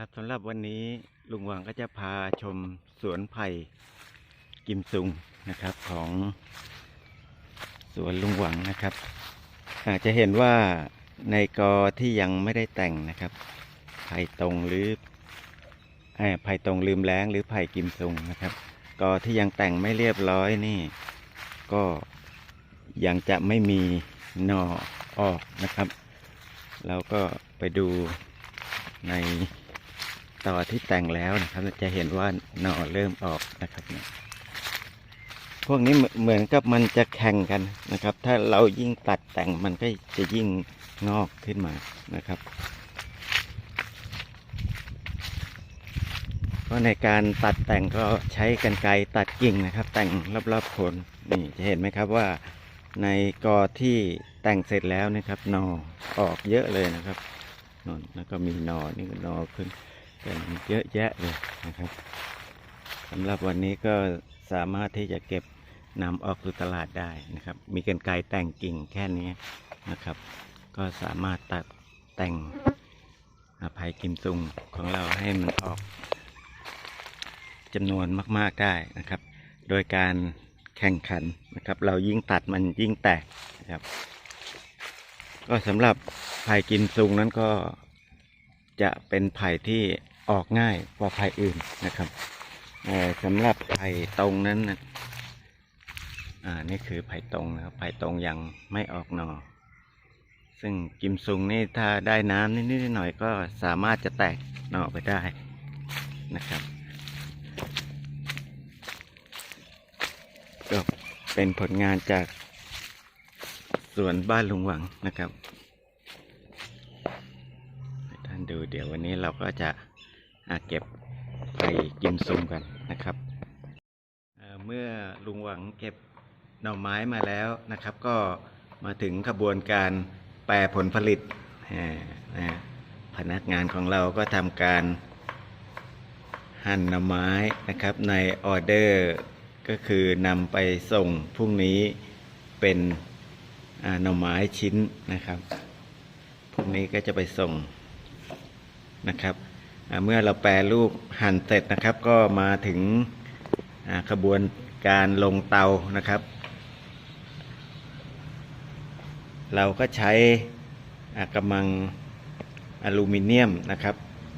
ครับสำหรับวันนี้ลุงหวังก็จะพาชมสวนไผ่กิมซุงนะครับของสวนลุงหวังนะครับ อาจจะเห็นว่าในกอที่ยังไม่ได้แต่งนะครับ ไผ่ตรงหรือไผ่ตรงลืมแล้งหรือไผ่กิมซุงนะครับ กอที่ยังแต่งไม่เรียบร้อยนี่ ก็ยังจะไม่มีหน่อออกนะครับ เราก็ไปดูใน ต่อที่แต่งแล้วนะครับจะเห็นว่าหน่อเริ่มออกนะครับเนี่ยพวกนี้เหมือนกับมันจะแข่งกันนะครับ ถ้าเรายิ่งตัดแต่งมันก็จะยิ่งงอกขึ้นมานะครับ เพราะในการตัดแต่งก็ใช้กันไกรตัดกิ่งนะครับ แต่งรอบๆโคนนี่จะเห็นไหมครับว่าในกอที่แต่งเสร็จแล้วนะครับนอออกเยอะเลยนะครับนนแล้วก็มีนอนี่นอขึ้น กันเยอะแยะเลยนะครับสำหรับวันนี้ก็สามารถที่จะเก็บนำออกสู่ตลาดได้นะครับ มีกันไกรแต่งกิ่งแค่นี้นะครับ ก็สามารถตัดแต่งอภัยกิมซุงของเราให้มันออกจำนวนมาก ๆได้นะครับ โดยการแข่งขันนะครับ เรายิ่งตัดมันยิ่งแตกนะครับ ก็สำหรับไผ่กิมซุงนั้นก็จะเป็นไผ่ที่ ออกง่ายกว่าไผ่อื่นนะครับสำหรับไผ่ตรงนั้นนะอ่านี่คือไผ่ตรงนะครับไผ่ตรงยังไม่ออกหนอซึ่งกิมซุงนี่ถ้าได้น้ำนิดๆหน่อยก็สามารถจะแตกหน่อไปได้นะครับก็เป็นผลงานจากสวนบ้านลุงหวังนะครับท่านดูเดี๋ยววันนี้เราก็จะ เก็บไปกิมซุงกันนะครับเเมื่อลุงหวังเก็บหน่อไม้มาแล้วนะครับ ก็มาถึงขบวนการแปรผลผลิตอ่านะพนักงานของเราก็ทำการหั่นหน่อไม้นะครับในออเดอร์ก็คือนำไปส่งพรุ่งนี้เป็นหน่อไม้ชิ้นนะครับพรุ่งนี้ก็จะไปส่งนะครับ เมื่อเราแปรรูปหั่นเสร็จนะครับ ก็มาถึงขบวนการลงเตานะครับ เราก็ใช้อ่ากำมังอลูมิเนียมนะครับ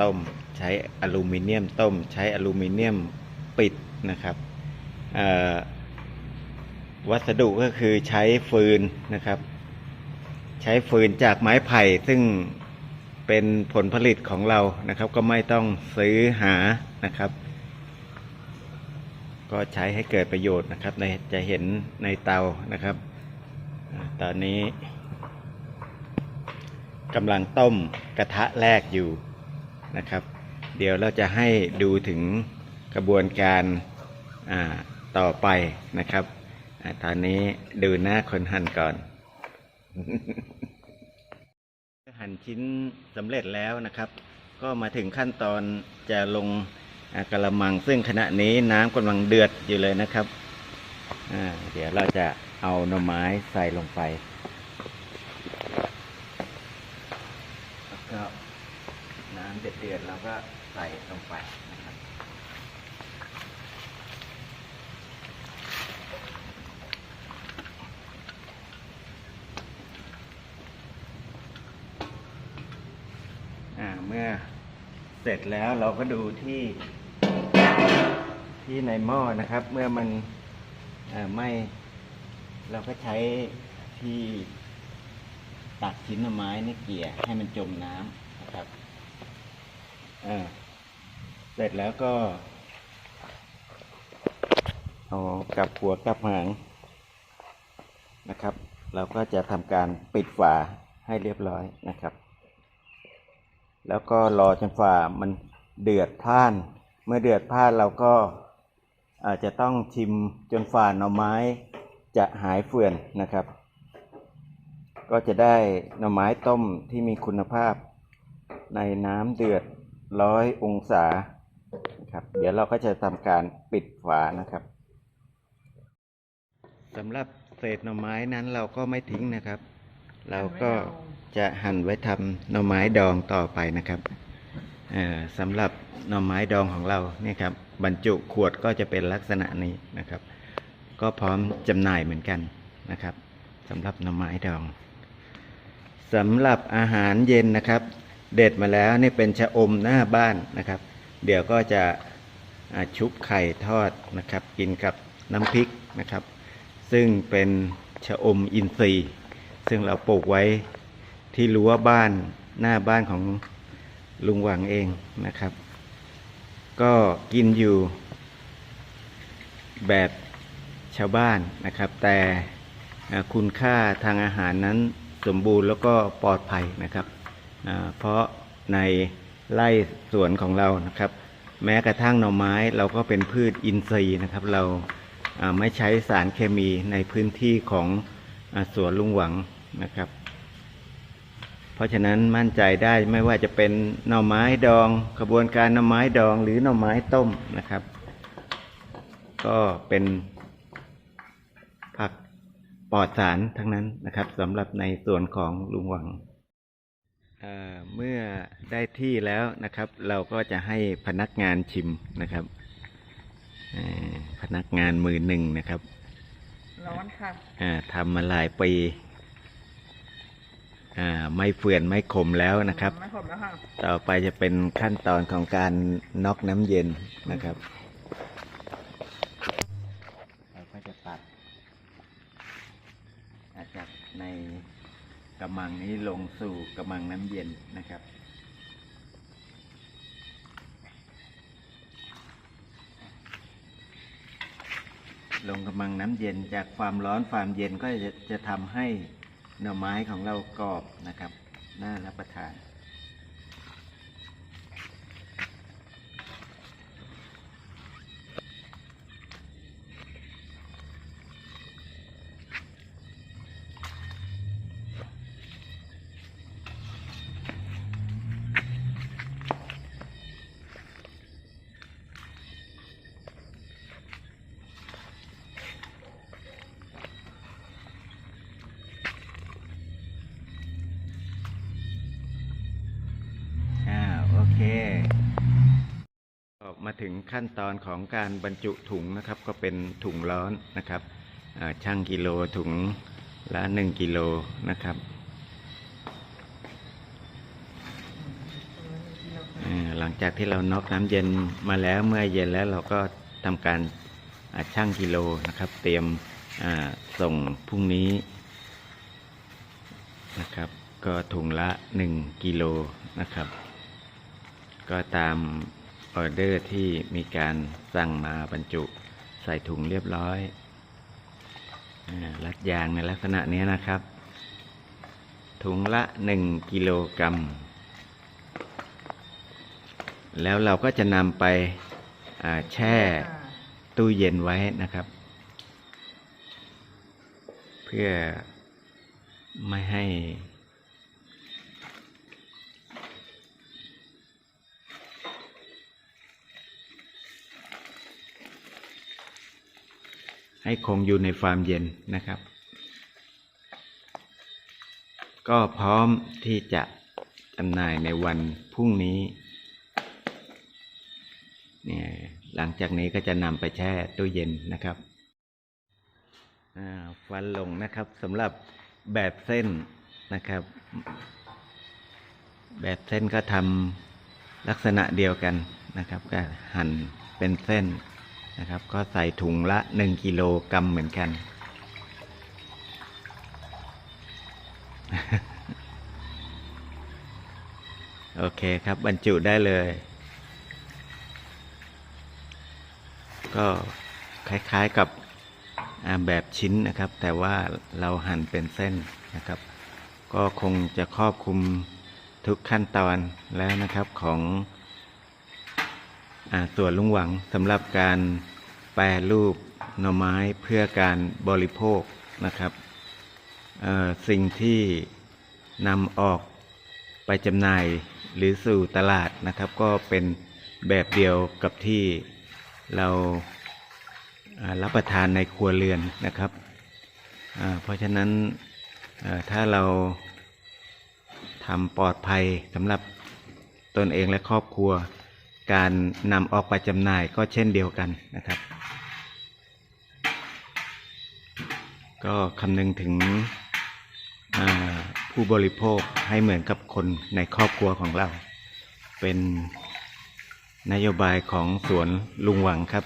ต้มใช้อลูมิเนียมต้ม ใช้อลูมิเนียมปิดนะครับวัสดุก็คือใช้ฟืนนะครับ ใช้ฟืนจากไม้ไผ่ซึ่ง เป็นผลผลิตของเรานะครับ ก็ไม่ต้องซื้อหานะครับ ก็ใช้ให้เกิดประโยชน์นะครับในจะเห็นในเตานะครับ ตอนนี้กำลังต้มกระทะแรกอยู่นะครับ เดี๋ยวเราจะให้ดูถึงกระบวนการต่อไปนะครับอตอนนี้ดูหน้าคนหั่นก่อน หั่นชิ้นสำเร็จแล้วนะครับ ก็มาถึงขั้นตอนจะลงกระมังซึ่งขณะนี้น้ำกำลังเดือดอยู่เลยนะครับเดี๋ยวเราจะเอาหน่อไม้ใส่ลงไปแล้วก็น้ำเดือดๆเราก็ใส่ลงไปนะครับ อ่าเมื่อ เสร็จแล้วเราก็ดูที่ที่ในหม้อนะครับ เมื่อมันไหม่เราก็ใช้ที่ตักชิ้นไม้นี่เกี่ยให้มันจมน้ำนะครับเสร็จแล้วก็เอากลับหัวกลับหางนะครับ เราก็จะทำการปิดฝาให้เรียบร้อยนะครับ แล้วก็รอจนฝามันเดือดพล่าน เมื่อเดือดพล่านเราก็อาจจะต้องชิมจนฝาหน่อไม้จะหายเฟื่อนนะครับ ก็จะได้หน่อไม้ต้มที่มีคุณภาพในน้ำเดือดร้อยองศาครับเดี๋ยวเราก็จะทำการปิดฝานะครับสำหรับเศษหน่อไม้นั้นเราก็ไม่ทิ้งนะครับ เราก็ จะหั่นไว้ทำหน่อไม้ดองต่อไปนะครับสำหรับหน่อไม้ดองของเราเนี่ยครับบรรจุขวดก็จะเป็นลักษณะนี้นะครับ ก็พร้อมจำหน่ายเหมือนกันนะครับสำหรับหน่อไม้ดองสำหรับอาหารเย็นนะครับ เด็ดมาแล้วนี่เป็นชะอมหน้าบ้านนะครับ เดี๋ยวก็จะชุบไข่ทอดนะครับ กินกับน้ำพริกนะครับ ซึ่งเป็นชะอมอินทรีย์ ซึ่งเราปลูกไว้ ที่รั้วบ้านหน้าบ้านของลุงหวังเองนะครับ ก็กินอยู่ แบบชาวบ้านนะครับ แต่คุณค่าทางอาหารนั้นสมบูรณ์แล้วก็ปลอดภัยนะครับ เพราะในไร่สวนของเรานะครับ แม้กระทั่งหน่อไม้เราก็เป็นพืชอินทรีย์นะครับ เราไม่ใช้สารเคมีในพื้นที่ของสวนลุงหวังนะครับ ราะฉะนั้นมั่นใจได้ไม่ว่าจะเป็นหน่อไม้ดองกระบวนการหน่อไม้ดองหรือหน่อไม้ต้มนะครับ ก็เป็นผักปลอดสารทั้งนั้นนะครับสำหรับในส่วนของลุงหวังเอ่อเมื่อได้ที่แล้วนะครับ เราก็จะให้พนักงานชิมนะครับเอ่อพนักงานมือหนึ่งนะครับ ร้อนค่ะอ่าทำมาหลายปี อ่าไม่เฟื่อนไม่ขมแล้วนะครับ ไม่ขมแล้วค่ะต่อไปจะเป็นขั้นตอนของการน็อกน้ำเย็นนะครับ เราก็จะตัดอาจากในกระมังนี้ลงสู่กระมังน้ำเย็นนะครับ ลงกำลังน้ำเย็นจากความร้อนความเย็นก็จะจะทำให้ หน่อไม้ของเรากรอบนะครับ น่ารับประทาน ถึงขั้นตอนของการบรรจุถุงนะครับ ก็เป็นถุงร้อนนะครับช่างกิโลถุงละหนึ่งกิโลนะครับหลังจากที่เราน็อกน้ำเย็นมาแล้วเมื่อเย็นแล้วเราก็ทำการช่างกิโลนะครับ เตรียมส่งพรุ่งนี้นะครับ ก็ถุงละหนึ่งกิโลนะครับ ก็ตาม ออเดอร์ที่มีการสั่งมาบรรจุใส่ถุงเรียบร้อยรัดยางในลักษณะนี้นะครับ ถุงละหนึ่งกิโลกรัม แล้วเราก็จะนำไปแช่ตู้เย็นไว้นะครับ เพื่อไม่ให้ ให้คงอยู่ในความเย็นนะครับ ก็พร้อมที่จะจำหน่ายในวันพรุ่งนี้เนี่ยหลังจากนี้ก็จะนำไปแช่ตู้เย็นนะครับฟันลงนะครับสำหรับแบบเส้นนะครับ แบบเส้นก็ทำลักษณะเดียวกันนะครับ ก็หั่นเป็นเส้น นะครับ ก็ใส่ถุงละหนึ่งกิโลกรัมเหมือนกัน โอเคครับบรรจุได้เลย ก็คล้ายๆกับแบบชิ้นนะครับ แต่ว่าเราหั่นเป็นเส้นนะครับ ก็คงจะครอบคลุมทุกขั้นตอนแล้วนะครับของ อาส่วนลุงหวังสำหรับการแปรรูปหน่อไม้เพื่อการบริโภคนะครับสิ่งที่นำออกไปจำหน่ายหรือสู่ตลาดนะครับ ก็เป็นแบบเดียวกับที่เรารับประทานในครัวเรือนนะครับ เพราะฉะนั้นถ้าเราทำปลอดภัยสำหรับตนเองและครอบครัว การนำออกไปจำหน่ายก็เช่นเดียวกันนะครับ ก็คำนึงถึงผู้บริโภคให้เหมือนกับคนในครอบครัวของเรา เป็นนโยบายของสวนลุงหวังครับ